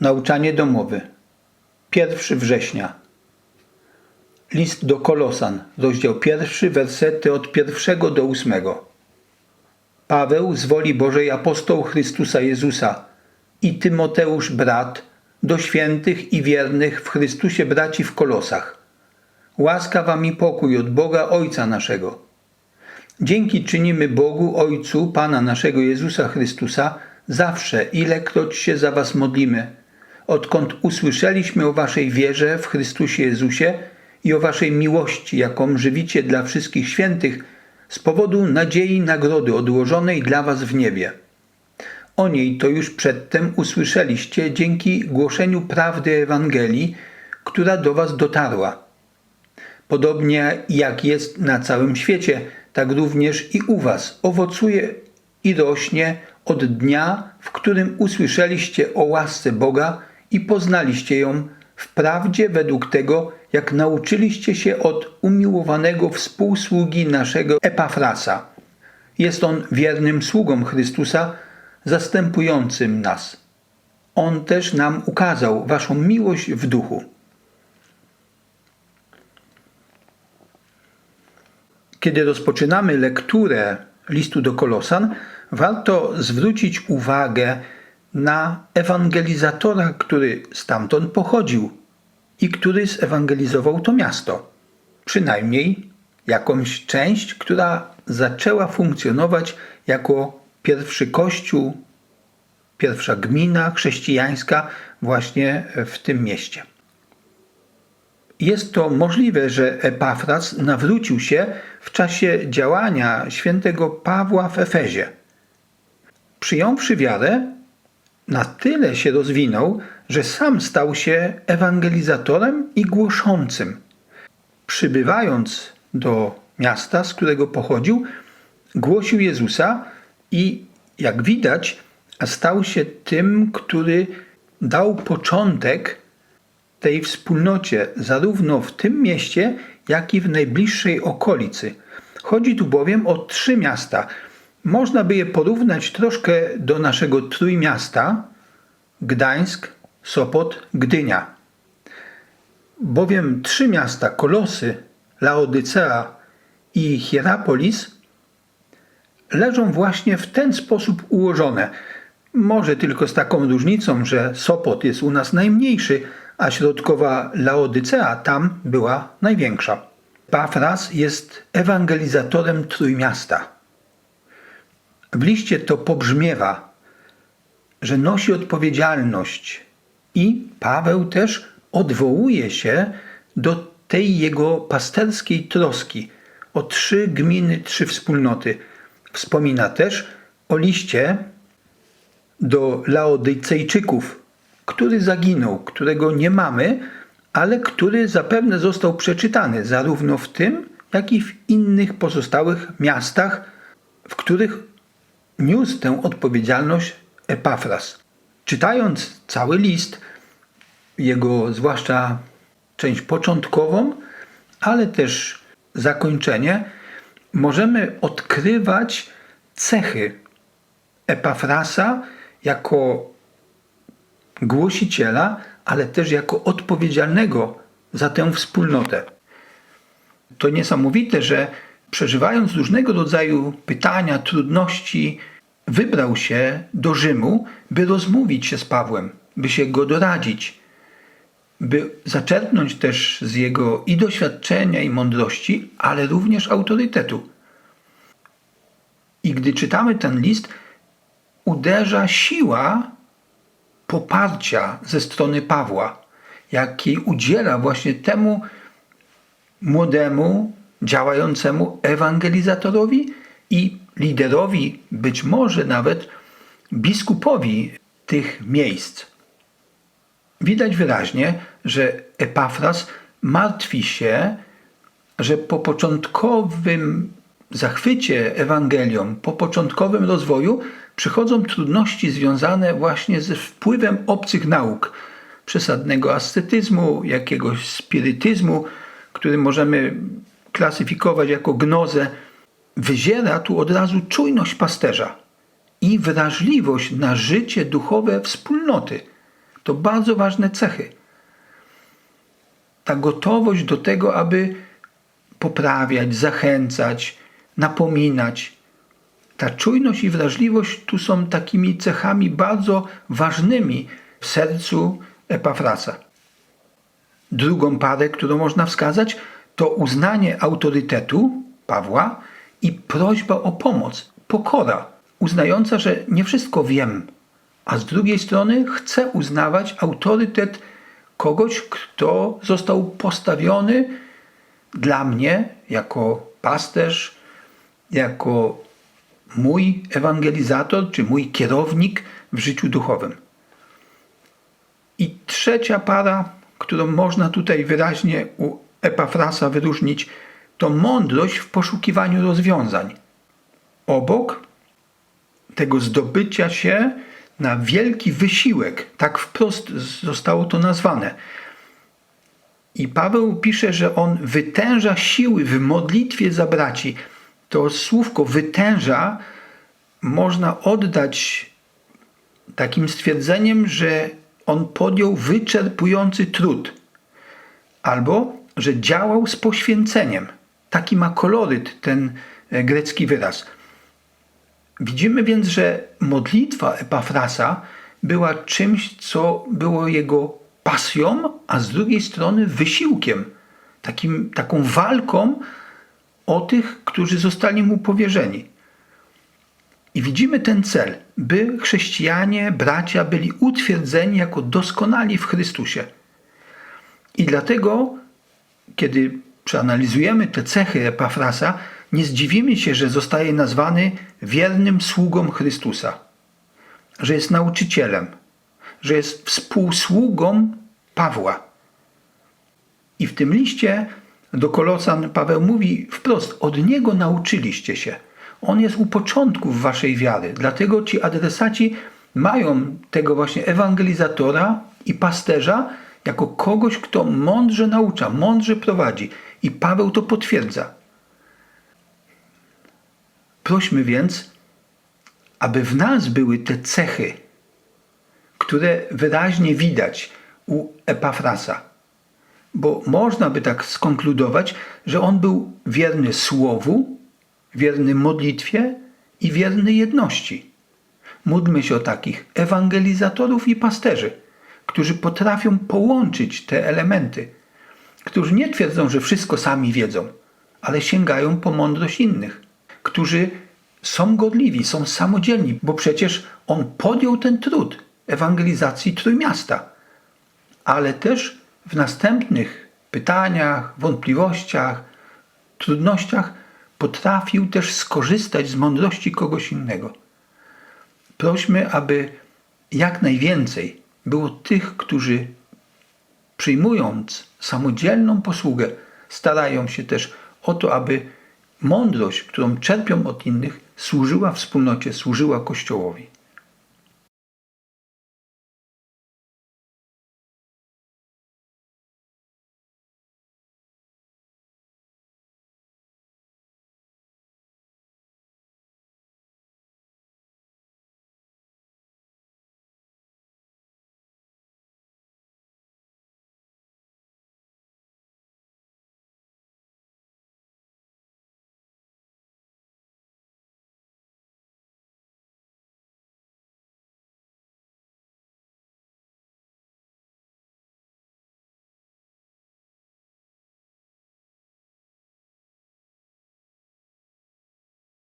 Nauczanie domowe. 1 września. List do Kolosan, rozdział 1, wersety od 1 do 8. Paweł z woli Bożej apostoł Chrystusa Jezusa i Tymoteusz brat do świętych i wiernych w Chrystusie braci w Kolosach. Łaska wam i pokój od Boga Ojca naszego. Dzięki czynimy Bogu Ojcu Pana naszego Jezusa Chrystusa zawsze, ilekroć się za was modlimy, odkąd usłyszeliśmy o waszej wierze w Chrystusie Jezusie i o waszej miłości, jaką żywicie dla wszystkich świętych z powodu nadziei nagrody odłożonej dla was w niebie. O niej to już przedtem usłyszeliście dzięki głoszeniu prawdy Ewangelii, która do was dotarła. Podobnie jak jest na całym świecie, tak również i u was owocuje i rośnie od dnia, w którym usłyszeliście o łasce Boga i poznaliście ją w prawdzie według tego, jak nauczyliście się od umiłowanego współsługi naszego Epafrasa. Jest on wiernym sługą Chrystusa, zastępującym nas. On też nam ukazał waszą miłość w duchu. Kiedy rozpoczynamy lekturę listu do Kolosan, warto zwrócić uwagę na ewangelizatora, który stamtąd pochodził i który zewangelizował to miasto. Przynajmniej jakąś część, która zaczęła funkcjonować jako pierwszy kościół, pierwsza gmina chrześcijańska właśnie w tym mieście. Jest to możliwe, że Epafras nawrócił się w czasie działania świętego Pawła w Efezie. Przyjąwszy wiarę, na tyle się rozwinął, że sam stał się ewangelizatorem i głoszącym. Przybywając do miasta, z którego pochodził, głosił Jezusa i, jak widać, stał się tym, który dał początek tej wspólnocie, zarówno w tym mieście, jak i w najbliższej okolicy. Chodzi tu bowiem o trzy miasta. Można by je porównać troszkę do naszego trójmiasta Gdańsk, Sopot, Gdynia. Bowiem trzy miasta Kolosy, Laodycea i Hierapolis leżą właśnie w ten sposób ułożone. Może tylko z taką różnicą, że Sopot jest u nas najmniejszy, a środkowa Laodycea tam była największa. Pafras jest ewangelizatorem Trójmiasta. W liście to pobrzmiewa, że nosi odpowiedzialność i Paweł też odwołuje się do tej jego pasterskiej troski o trzy gminy, trzy wspólnoty. Wspomina też o liście do Laodycejczyków, który zaginął, którego nie mamy, ale który zapewne został przeczytany zarówno w tym, jak i w innych pozostałych miastach, w których niósł tę odpowiedzialność Epafras. Czytając cały list, jego zwłaszcza część początkową, ale też zakończenie, możemy odkrywać cechy Epafrasa jako głosiciela, ale też jako odpowiedzialnego za tę wspólnotę. To niesamowite, że przeżywając różnego rodzaju pytania, trudności, wybrał się do Rzymu, by rozmówić się z Pawłem, by się go doradzić, by zaczerpnąć też z jego i doświadczenia, i mądrości, ale również autorytetu. I gdy czytamy ten list, uderza siła poparcia ze strony Pawła, jakiej udziela właśnie temu młodemu, działającemu ewangelizatorowi i liderowi, być może nawet biskupowi tych miejsc. Widać wyraźnie, że Epafras martwi się, że po początkowym zachwycie Ewangelią, po początkowym rozwoju przychodzą trudności związane właśnie ze wpływem obcych nauk, przesadnego ascetyzmu, jakiegoś spirytyzmu, który możemy klasyfikować jako gnozę. Wyziera tu od razu czujność pasterza i wrażliwość na życie duchowe wspólnoty. To bardzo ważne cechy. Ta gotowość do tego, aby poprawiać, zachęcać, napominać. Ta czujność i wrażliwość tu są takimi cechami bardzo ważnymi w sercu Epafrasa. Drugą parę, którą można wskazać, to uznanie autorytetu Pawła i prośba o pomoc, pokora, uznająca, że nie wszystko wiem, a z drugiej strony chcę uznawać autorytet kogoś, kto został postawiony dla mnie jako pasterz, jako mój ewangelizator czy mój kierownik w życiu duchowym. I trzecia para, którą można tutaj wyraźnie u Epafrasa wyróżnić, to mądrość w poszukiwaniu rozwiązań. Obok tego zdobycia się na wielki wysiłek, tak wprost zostało to nazwane. I Paweł pisze, że on wytęża siły w modlitwie za braci. To słówko wytęża można oddać takim stwierdzeniem, że on podjął wyczerpujący trud, albo że działał z poświęceniem. Taki ma koloryt ten e, grecki wyraz. Widzimy więc, że modlitwa Epafrasa była czymś, co było jego pasją, a z drugiej strony wysiłkiem, takim, taką walką o tych, którzy zostali mu powierzeni. I widzimy ten cel, by chrześcijanie, bracia byli utwierdzeni jako doskonali w Chrystusie. I dlatego, kiedy przeanalizujemy te cechy Epafrasa, nie zdziwimy się, że zostaje nazwany wiernym sługą Chrystusa, że jest nauczycielem, że jest współsługą Pawła. I w tym liście do Kolosan Paweł mówi wprost: Od niego nauczyliście się. On jest u początków waszej wiary. Dlatego ci adresaci mają tego właśnie ewangelizatora i pasterza jako kogoś, kto mądrze naucza, mądrze prowadzi. I Paweł to potwierdza. Prośmy więc, aby w nas były te cechy, które wyraźnie widać u Epafrasa. Bo można by tak skonkludować, że on był wierny słowu, wierny modlitwie i wierny jedności. Módlmy się o takich ewangelizatorów i pasterzy, którzy potrafią połączyć te elementy, którzy nie twierdzą, że wszystko sami wiedzą, ale sięgają po mądrość innych, którzy są godliwi, są samodzielni, bo przecież on podjął ten trud ewangelizacji Trójmiasta, ale też w następnych pytaniach, wątpliwościach, trudnościach potrafił też skorzystać z mądrości kogoś innego. Prośmy, aby jak najwięcej było tych, którzy przyjmując samodzielną posługę, starają się też o to, aby mądrość, którą czerpią od innych, służyła wspólnocie, służyła Kościołowi.